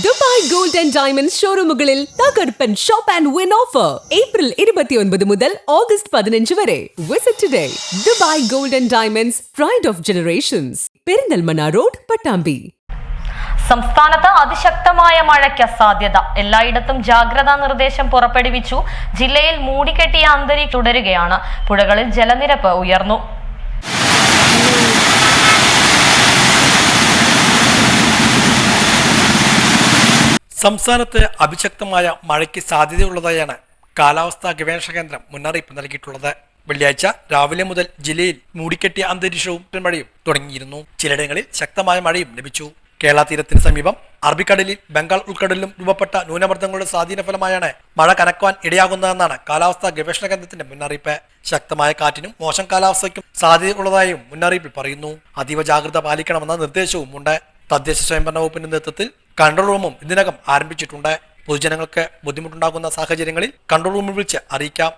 Dubai gold and diamond ഷോറൂമുകളിൽ തകർപ്പൻ shop and win offer. April ഇരുപത്തിയൊൻപത് മുതൽ ഓഗസ്റ്റ് പതിനഞ്ച് വരെ. Visit today Dubai gold and diamonds pride of generations Perinthalmanna road Pattambi. സംസ്ഥാനത്ത് അതിശക്തമായ മഴയ്ക്ക് സാധ്യത. എല്ലായിടത്തും ജാഗ്രതാ നിർദ്ദേശം പുറപ്പെടുവിച്ചു. ജില്ലയിൽ മൂടിക്കെട്ടിയ അന്തരീക്ഷം തുടരുകയാണ്. പുഴകളിൽ ജലനിരപ്പ് ഉയർന്നു. സംസ്ഥാനത്ത് അഭിശക്തമായ മഴയ്ക്ക് സാധ്യതയുള്ളതായാണ് കാലാവസ്ഥാ ഗവേഷണ കേന്ദ്രം മുന്നറിയിപ്പ് നൽകിയിട്ടുള്ളത്. വെള്ളിയാഴ്ച രാവിലെ മുതൽ ജില്ലയിൽ മൂടിക്കെട്ടിയ അന്തരീക്ഷവും മഴയും തുടങ്ങിയിരുന്നു. ചിലയിടങ്ങളിൽ ശക്തമായ മഴയും ലഭിച്ചു. കേരള തീരത്തിന് സമീപം അറബിക്കടലിൽ ബംഗാൾ ഉൾക്കടലിലും രൂപപ്പെട്ട ന്യൂനമർദ്ദങ്ങളുടെ സ്വാധീന ഫലമായാണ് മഴ കനക്കുവാൻ ഇടയാകുന്നതെന്നാണ് കാലാവസ്ഥാ ഗവേഷണ കേന്ദ്രത്തിന്റെ മുന്നറിയിപ്പ്. ശക്തമായ കാറ്റിനും മോശം കാലാവസ്ഥയ്ക്കും സാധ്യതയുള്ളതായും മുന്നറിയിപ്പിൽ പറയുന്നു. അതീവ ജാഗ്രത പാലിക്കണമെന്ന നിർദ്ദേശവും ഉണ്ട് തദ്ദേശ സ്വയംഭരണ വകുപ്പിന്റെ നേതൃത്വത്തിൽ കൺട്രോൾ റൂമും ഇതിനകം ആരംഭിച്ചിട്ടുണ്ട്. പൊതുജനങ്ങൾക്ക് ബുദ്ധിമുട്ടുണ്ടാകുന്ന സാഹചര്യങ്ങളിൽ കൺട്രോൾ റൂമിൽ വിളിച്ച് അറിയിക്കാം.